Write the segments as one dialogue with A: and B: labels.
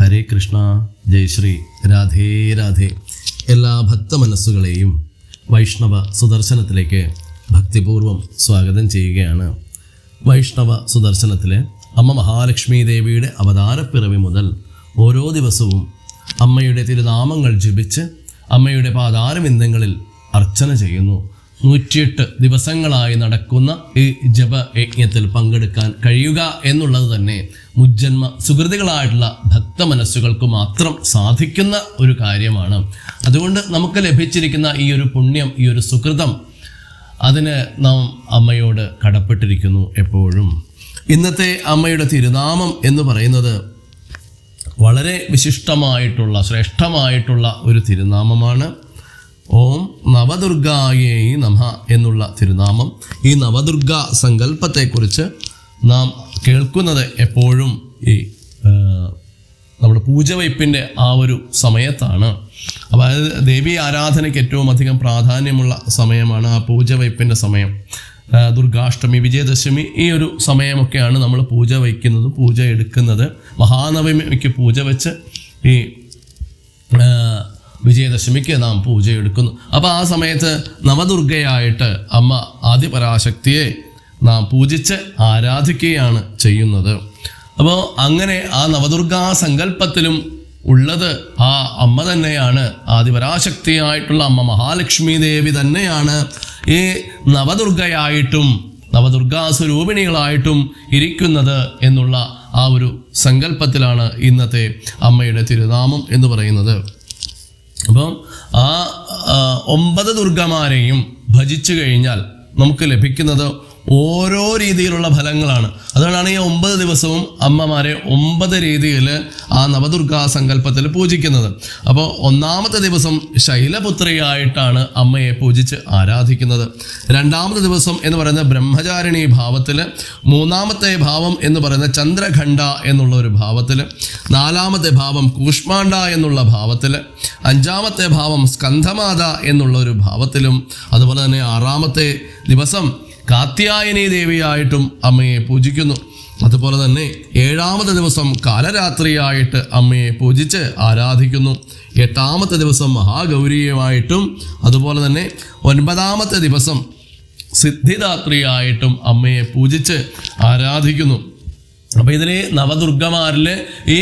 A: ഹരേ കൃഷ്ണ ജയ് ശ്രീ രാധേ രാധേ. എല്ലാ ഭക്ത മനസ്സുകളെയും വൈഷ്ണവ സുദർശനത്തിലേക്ക് ഭക്തിപൂർവം സ്വാഗതം ചെയ്യുകയാണ്. വൈഷ്ണവ സുദർശനത്തിലെ അമ്മ മഹാലക്ഷ്മി ദേവിയുടെ അവതാരപ്പിറവി മുതൽ ഓരോ ദിവസവും അമ്മയുടെ തിരുനാമങ്ങൾ ജപിച്ച് അമ്മയുടെ പാതാരവിന്ദങ്ങളിൽ അർച്ചന ചെയ്യുന്നു. നൂറ്റിയെട്ട് ദിവസങ്ങളായി നടക്കുന്ന ഈ ജപ യജ്ഞത്തിൽ പങ്കെടുക്കാൻ കഴിയുക എന്നുള്ളത് തന്നെ മുജ്ജന്മ സുഹൃതികളായിട്ടുള്ള ഭക്ത മനസ്സുകൾക്ക് മാത്രം സാധിക്കുന്ന ഒരു കാര്യമാണ്. അതുകൊണ്ട് നമുക്ക് ലഭിച്ചിരിക്കുന്ന ഈ ഒരു പുണ്യം ഈ ഒരു സുഹൃതം അതിന് നാം അമ്മയോട് കടപ്പെട്ടിരിക്കുന്നു എപ്പോഴും. ഇന്നത്തെ അമ്മയുടെ തിരുനാമം എന്ന് പറയുന്നത് വളരെ വിശിഷ്ടമായിട്ടുള്ള ശ്രേഷ്ഠമായിട്ടുള്ള ഒരു തിരുനാമമാണ്. ഓം നവദുർഗായേ നമ എന്നുള്ള തിരുനാമം ഈ നവദുർഗ സങ്കല്പത്തെക്കുറിച്ച് നാം കേൾക്കുന്നത് എപ്പോഴും ഈ നമ്മുടെ പൂജവയ്പ്പിന്റെ ആ ഒരു സമയത്താണ്. അതായത് ദേവി ആരാധനയ്ക്ക് ഏറ്റവും അധികം പ്രാധാന്യമുള്ള സമയമാണ് ആ പൂജവയ്പ്പിന്റെ സമയം. ദുർഗാഷ്ടമി വിജയദശമി ഈ ഒരു സമയമൊക്കെയാണ് നമ്മൾ പൂജ വയ്ക്കുന്നത് പൂജ എടുക്കുന്നത്. മഹാനവമിക്ക് പൂജ വെച്ച് ഈ വിജയദശമിക്ക് നാം പൂജയെടുക്കുന്നു. അപ്പോൾ ആ സമയത്ത് നവദുർഗയായിട്ട് അമ്മ ആദിപരാശക്തിയെ നാം പൂജിച്ച് ആരാധിക്കുകയാണ് ചെയ്യുന്നത്. അപ്പോൾ അങ്ങനെ ആ നവദുർഗാ സങ്കല്പത്തിലും ഉള്ളത് ആ അമ്മ തന്നെയാണ്. ആദിപരാശക്തിയായിട്ടുള്ള അമ്മ മഹാലക്ഷ്മി ദേവി തന്നെയാണ്. ഈ നവദുർഗയായിട്ടും നവദുർഗാ സ്വരൂപിണികളായിട്ടും ഇരിക്കുന്നത് എന്നുള്ള ആ ഒരു സങ്കല്പത്തിലാണ് ഇന്നത്തെ അമ്മയുടെ തിരുനാമം എന്ന് പറയുന്നത്. അപ്പം ആ ഒമ്പത് ദുർഗമാരെയും ഭജിച്ചു കഴിഞ്ഞാൽ നമുക്ക് ലഭിക്കുന്നത് ഓരോ രീതിയിലുള്ള ഫലങ്ങളാണ്. അതുകൊണ്ടാണ് ഈ ഒമ്പത് ദിവസവും അമ്മമാരെ ഒമ്പത് രീതിയിൽ ആ നവദുർഗാ സങ്കല്പത്തിൽ പൂജിക്കുന്നത്. അപ്പോൾ ഒന്നാമത്തെ ദിവസം ശൈലപുത്രിയായിട്ടാണ് അമ്മയെ പൂജിച്ച് ആരാധിക്കുന്നത്. രണ്ടാമത്തെ ദിവസം എന്ന് പറയുന്ന ബ്രഹ്മചാരിണി ഭാവത്തിൽ മൂന്നാമത്തെ ഭാവം എന്ന് പറയുന്ന ചന്ദ്രഖണ്ഡ എന്നുള്ള ഒരു ഭാവത്തിൽ നാലാമത്തെ ഭാവം കൂഷ്മാണ്ഡ എന്നുള്ള ഭാവത്തിൽ അഞ്ചാമത്തെ ഭാവം സ്കന്ധമാത എന്നുള്ള ഒരു ഭാവത്തിലും അതുപോലെ തന്നെ ആറാമത്തെ ദിവസം കാത്യായനി ദേവിയായിട്ടും അമ്മയെ പൂജിക്കുന്നു. അതുപോലെ തന്നെ ഏഴാമത്തെ ദിവസം കാലരാത്രിയായിട്ട് അമ്മയെ പൂജിച്ച് ആരാധിക്കുന്നു. എട്ടാമത്തെ ദിവസം മഹാഗൗരിയുമായിട്ടും അതുപോലെ തന്നെ ഒൻപതാമത്തെ ദിവസം സിദ്ധിദാത്രിയായിട്ടും അമ്മയെ പൂജിച്ച് ആരാധിക്കുന്നു. അപ്പോൾ ഇതിലെ നവദുർഗമാരിൽ ഈ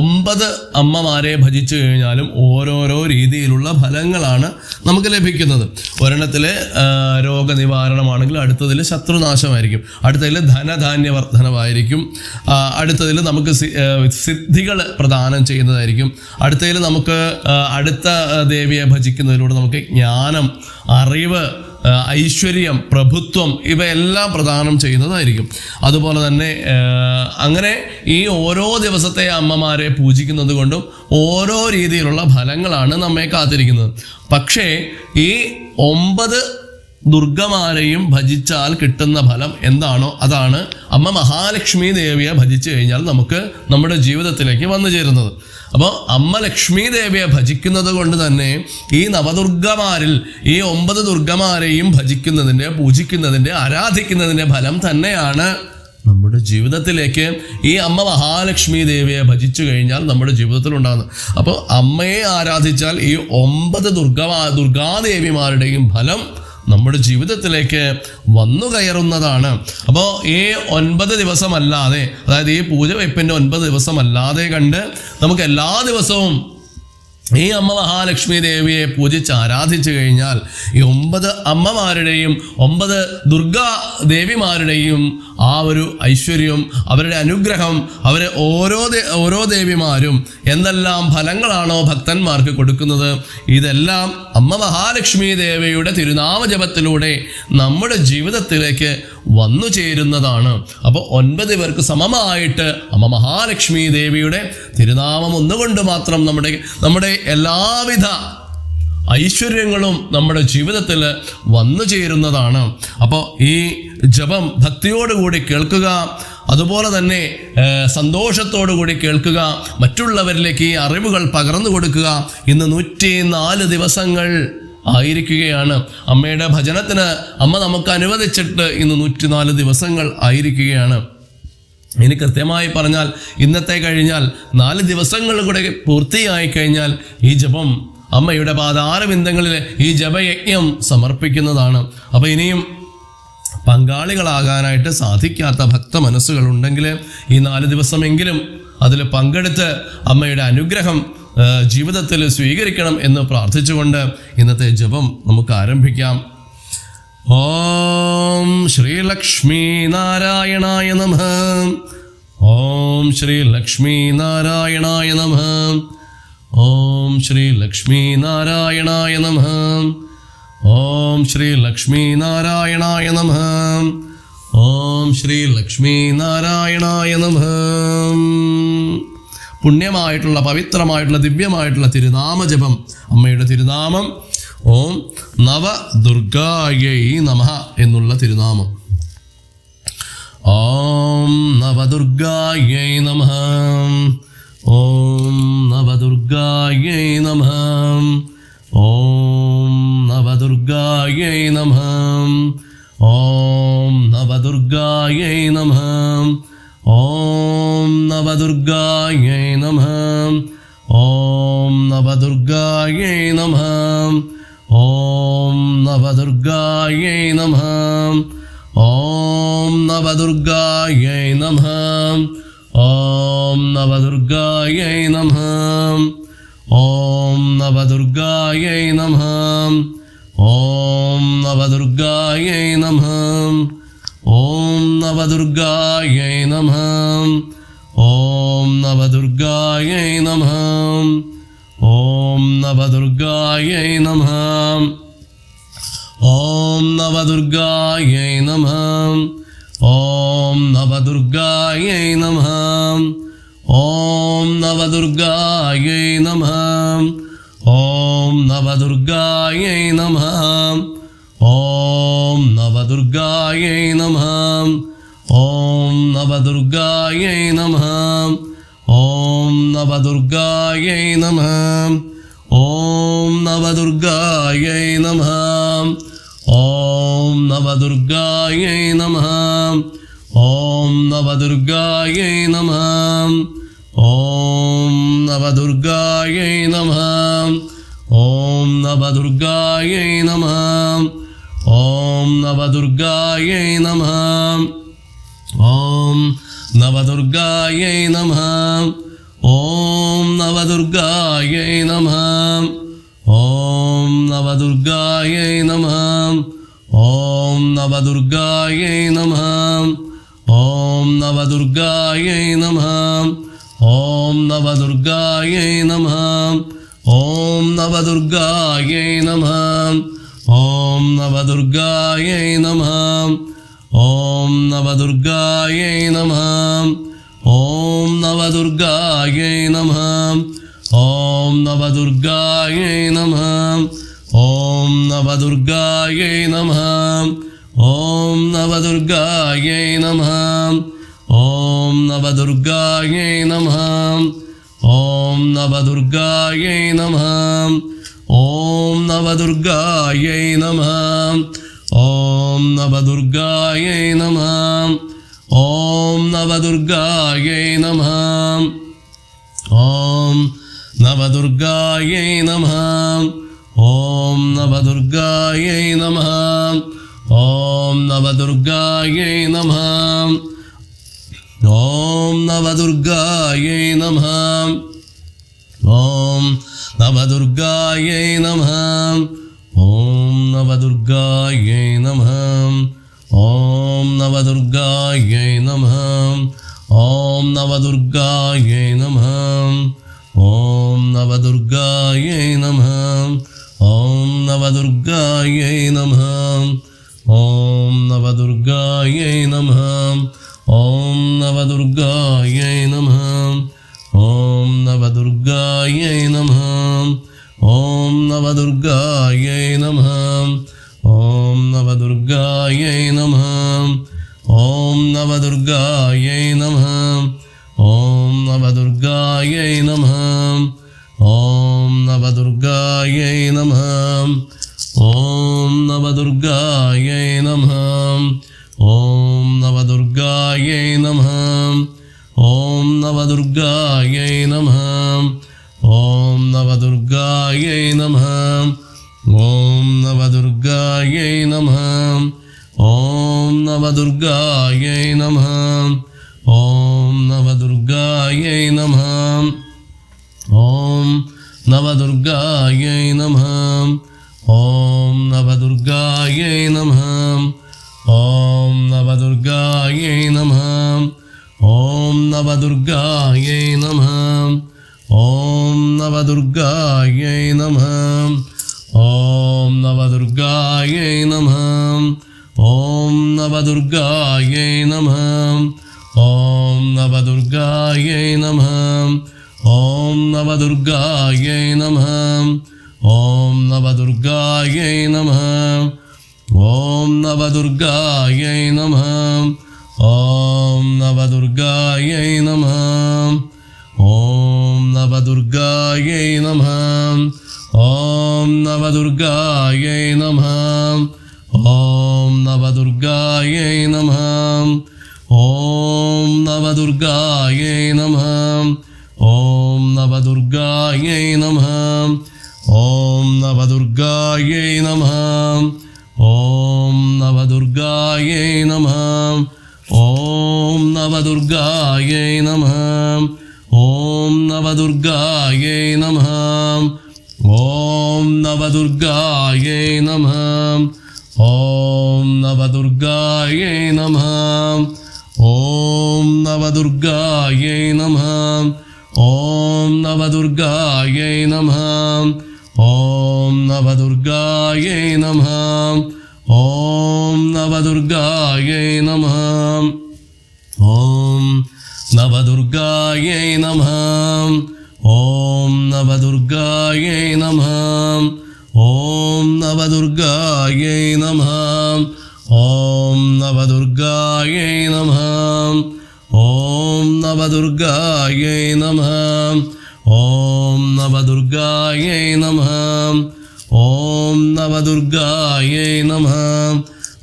A: ഒമ്പത് അമ്മമാരെ ഭജിച്ചു കഴിഞ്ഞാലും ഓരോരോ രീതിയിലുള്ള ഫലങ്ങളാണ് നമുക്ക് ലഭിക്കുന്നത്. ഒരെണ്ണത്തിൽ രോഗനിവാരണമാണെങ്കിൽ അടുത്തതിൽ ശത്രുനാശമായിരിക്കും. അടുത്തതിൽ ധനധാന്യ വർധനമായിരിക്കും അടുത്തതിൽ നമുക്ക് സിദ്ധികൾ പ്രദാനം ചെയ്യുന്നതായിരിക്കും. അടുത്തതിൽ നമുക്ക് അടുത്ത ദേവിയെ ഭജിക്കുന്നതിലൂടെ നമുക്ക് ജ്ഞാനം അറിവ് ഐശ്വര്യം പ്രഭുത്വം ഇവയെല്ലാം പ്രദാനം ചെയ്യുന്നതായിരിക്കും. അതുപോലെ തന്നെ അങ്ങനെ ഈ ഓരോ ദിവസത്തെ അമ്മമാരെ പൂജിക്കുന്നത് കൊണ്ടും ഓരോ രീതിയിലുള്ള ഫലങ്ങളാണ് നമ്മെ കാത്തിരിക്കുന്നത്. പക്ഷേ ഈ ഒമ്പത് ദുർഗമാരെയും ഭജിച്ചാൽ കിട്ടുന്ന ഫലം എന്താണോ അതാണ് അമ്മ മഹാലക്ഷ്മി ദേവിയെ ഭജിച്ചു കഴിഞ്ഞാൽ നമുക്ക് നമ്മുടെ ജീവിതത്തിലേക്ക് വന്നു ചേരുന്നത്. അപ്പോൾ അമ്മ ലക്ഷ്മി ദേവിയെ ഭജിക്കുന്നത് കൊണ്ട് തന്നെ ഈ നവദുർഗമാരിൽ ഈ ഒമ്പത് ദുർഗമാരെയും ഭജിക്കുന്നതിന്റെ പൂജിക്കുന്നതിന്റെ ആരാധിക്കുന്നതിന്റെ ഫലം തന്നെയാണ് നമ്മുടെ ജീവിതത്തിലേക്ക് ഈ അമ്മ മഹാലക്ഷ്മി ദേവിയെ ഭജിച്ചു കഴിഞ്ഞാൽ നമ്മുടെ ജീവിതത്തിൽ ഉണ്ടാകുന്നത് അപ്പോൾ അമ്മയെ ആരാധിച്ചാൽ ഈ ഒമ്പത് ദുർഗമാ ദുർഗാദേവിമാരുടെയും ഫലം നമ്മുടെ ജീവിതത്തിലേക്ക് വന്നു കയറുന്നതാണ്. അപ്പോൾ ഈ ഒൻപത് ദിവസമല്ലാതെ അതായത് ഈ പൂജ വെപ്പിന്റെ ഒൻപത് ദിവസമല്ലാതെ കണ്ട് നമുക്ക് എല്ലാ ദിവസവും ഈ അമ്മ മഹാലക്ഷ്മി ദേവിയെ പൂജിച്ച് ആരാധിച്ചു കഴിഞ്ഞാൽ ഈ ഒമ്പത് അമ്മമാരുടെയും ഒമ്പത് ദുർഗാ ദേവിമാരുടെയും ആ ഒരു ഐശ്വര്യം അവരുടെ അനുഗ്രഹം അവരെ ഓരോ ഓരോ ദേവിമാരും എന്തെല്ലാം ഫലങ്ങളാണോ ഭക്തന്മാർക്ക് കൊടുക്കുന്നത് ഇതെല്ലാം അമ്മ മഹാലക്ഷ്മി ദേവിയുടെ തിരുനാമജപത്തിലൂടെ നമ്മുടെ ജീവിതത്തിലേക്ക് വന്നു ചേരുന്നതാണ്. അപ്പോൾ ഒൻപത് പേർക്ക് സമമായിട്ട് അമ്മ മഹാലക്ഷ്മി ദേവിയുടെ തിരുനാമം ഒന്നുകൊണ്ട് മാത്രം നമ്മുടെ നമ്മുടെ എല്ലാവിധ ഐശ്വര്യങ്ങളും നമ്മുടെ ജീവിതത്തിൽ വന്നു ചേരുന്നതാണ്. അപ്പോൾ ഈ ജപം ഭക്തിയോടുകൂടി കേൾക്കുക അതുപോലെ തന്നെ സന്തോഷത്തോടു കൂടി കേൾക്കുക മറ്റുള്ളവരിലേക്ക് ഈ അറിവുകൾ പകർന്നു കൊടുക്കുക. ഇന്ന് നൂറ്റി നാല് ദിവസങ്ങൾ ആയിരിക്കുകയാണ്. അമ്മയുടെ ഭജനത്തിന് അമ്മ നമുക്ക് അനുവദിച്ചിട്ട് ഇന്ന് നൂറ്റിനാല് ദിവസങ്ങൾ ആയിരിക്കുകയാണ്. ഇനി കൃത്യമായി പറഞ്ഞാൽ ഇന്നത്തെ കഴിഞ്ഞാൽ നാല് ദിവസങ്ങൾ കൂടെ പൂർത്തിയായി കഴിഞ്ഞാൽ ഈ ജപം അമ്മയുടെ പാതാരബിന്ദങ്ങളിൽ ഈ ജപയജ്ഞം സമർപ്പിക്കുന്നതാണ്. അപ്പോൾ ഇനിയും പങ്കാളികളാകാനായിട്ട് സാധിക്കാത്ത ഭക്ത മനസ്സുകളുണ്ടെങ്കിൽ ഈ നാല് ദിവസമെങ്കിലും അതിൽ പങ്കെടുത്ത് അമ്മയുടെ അനുഗ്രഹം ജീവിതത്തിൽ സ്വീകരിക്കണം എന്ന് പ്രാർത്ഥിച്ചുകൊണ്ട് ഇന്നത്തെ ജപം നമുക്ക് ആരംഭിക്കാം. ഓം ശ്രീലക്ഷ്മി നാരായണായ നമ. ഓം ശ്രീ ലക്ഷ്മി നാരായണായ നമ. ഓം ശ്രീ ലക്ഷ്മി നാരായണായ നമ. ഓം ശ്രീ ലക്ഷ്മി നാരായണായ നമ. ഓം ശ്രീ ലക്ഷ്മി നാരായണായ നമ. പുണ്യമായിട്ടുള്ള പവിത്രമായിട്ടുള്ള ദിവ്യമായിട്ടുള്ള തിരുനാമജപം. അമ്മയുടെ തിരുനാമം. ഓം നവ ദുർഗായൈ നമ എന്നുള്ള തിരുനാമം. ഓം നവദുർഗായൈ നമ. ഓം നവദുർഗായൈ നമ. ഓം നവദുർഗായൈ നമ. ഓം നവദുർഗായൈ നമ. ഓം نو دگا نم نگا نم نو دگا ॐ नवदुर्गायै नमः ॐ नवदुर्गायै नमः ॐ नवदुर्गायै नमः ॐ नवदुर्गायै नमः ॐ नवदुर्गायै नमः ॐ नवदुर्गायै नमः ॐ नवदुर्गायै नमः ॐ नवदुर्गायै നവദുർഗായൈ നമ ഓം നവദുർഗായൈ നമ ഓം നവദുർഗായൈ നമ ഓം നവദുർഗായൈ നമ ഓം നവദുർഗായൈ നമ ഓം നവദുർഗായൈ നമ ഓം നവദുർഗായൈ നമ ഓം നവദുർഗായൈ നമ नवदुर्गायै नमः ॐ नवदुर्गायै नमः ॐ नवदुर्गायै नमः ॐ नवदुर्गायै नमः ॐ नवदुर्गायै नमः ॐ नवदुर्गायै नमः ॐ नवदुर्गायै नमः ॐ नवदुर्गायै नमः ॐ नवदुर्गायै दुर्गायै नमः ॐ नवदुर्गायै नमः ॐ नवदुर्गायै नमः ॐ नवदुर्गायै नमः ॐ नवदुर्गायै नमः ॐ नवदुर्गायै नमः ॐ नवदुर्गायै नमः ॐ नवदुर्गायै नमः ॐ نو دگا نم نو دگا نم نو دگا نم نو دگا نم نو دگا نم नवदुर्गायै नमः ॐ नवदुर्गायै नमः ॐ नवदुर्गायै नमः ॐ नवदुर्गायै नमः ॐ नवदुर्गायै नमः ॐ नवदुर्गायै नमः ॐ नवदुर्गायै नमः ॐ नवदुर्गाय दुर्गायै नमः ॐ नवदुर्गायै नमः ॐ नवदुर्गायै नमः ॐ नवदुर्गायै नमः ॐ नवदुर्गायै नमः ॐ नवदुर्गायै नमः ॐ नवदुर्गायै नमः ॐ नवदुर्गायै नमः दुर्गायै नमः ॐ नवदुर्गायै नमः ॐ नवदुर्गायै नमः ॐ नवदुर्गायै नमः ॐ नवदुर्गायै नमः ॐ नवदुर्गायै नमः ॐ नवदुर्गायै नमः ॐ नवदुर्गायै नमः ॐ نو دگا نم نو دگا نم نو دگا نم نو دگا نم ഓം നവദുർഗായൈ നമഃ ഓം നവദുർഗായൈ നമഃ ഓം നവദുർഗായൈ നമഃ ഓം നവദുർഗായൈ നമഃ ഓം നവദുർഗായൈ നമഃ ഓം നവദുർഗായൈ നമഃ ഓം നവദുർഗായൈ നമഃ ഓം നവദുർഗായൈ നമഃ नवदुर्गायै नमः ॐ नवदुर्गायै नमः ॐ नवदुर्गायै नमः ॐ नवदुर्गायै नमः ॐ नवदुर्गायै नमः ॐ नवदुर्गायै नमः ॐ नवदुर्गायै नमः ॐ नवदुर्गायै नमः ഓം നവദുർഗായൈ നമ.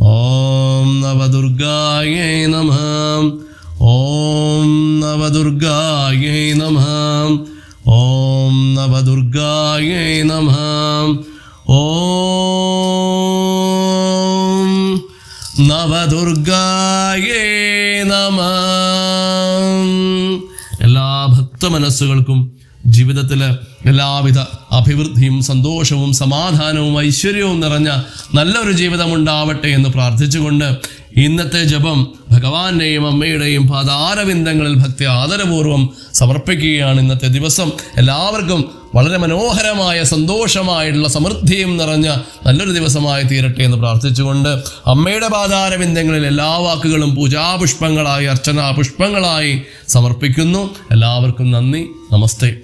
A: ഓം നവദുർഗായൈ നമ. ഓം നവദുർഗായൈ നമ. ഓം നവദുർഗായൈ നമ. ഓം നവദുർഗായ നമ. എല്ലാ ഭക്ത മനസ്സുകൾക്കും ജീവിതത്തിലെ എല്ലാവിധ അഭിവൃദ്ധിയും സന്തോഷവും സമാധാനവും ഐശ്വര്യവും നിറഞ്ഞ നല്ലൊരു ജീവിതം ഉണ്ടാവട്ടെ എന്ന് പ്രാർത്ഥിച്ചുകൊണ്ട് ഇന്നത്തെ ജപം ഭഗവാന്റെയും അമ്മയുടെയും പാതാരവിന്ദങ്ങളിൽ ഭക്തി ആദരപൂർവം സമർപ്പിക്കുകയാണ് ഇന്നത്തെ ദിവസം. എല്ലാവർക്കും വളരെ മനോഹരമായ സന്തോഷമായിട്ടുള്ള സമൃദ്ധിയും നിറഞ്ഞ നല്ലൊരു ദിവസമായി തീരട്ടെ എന്ന് പ്രാർത്ഥിച്ചുകൊണ്ട് അമ്മയുടെ പാതാരവിന്ദങ്ങളിൽ എല്ലാ വാക്കുകളും പൂജാപുഷ്പങ്ങളായി അർച്ചനാ പുഷ്പങ്ങളായി സമർപ്പിക്കുന്നു. എല്ലാവർക്കും നന്ദി. നമസ്തേ.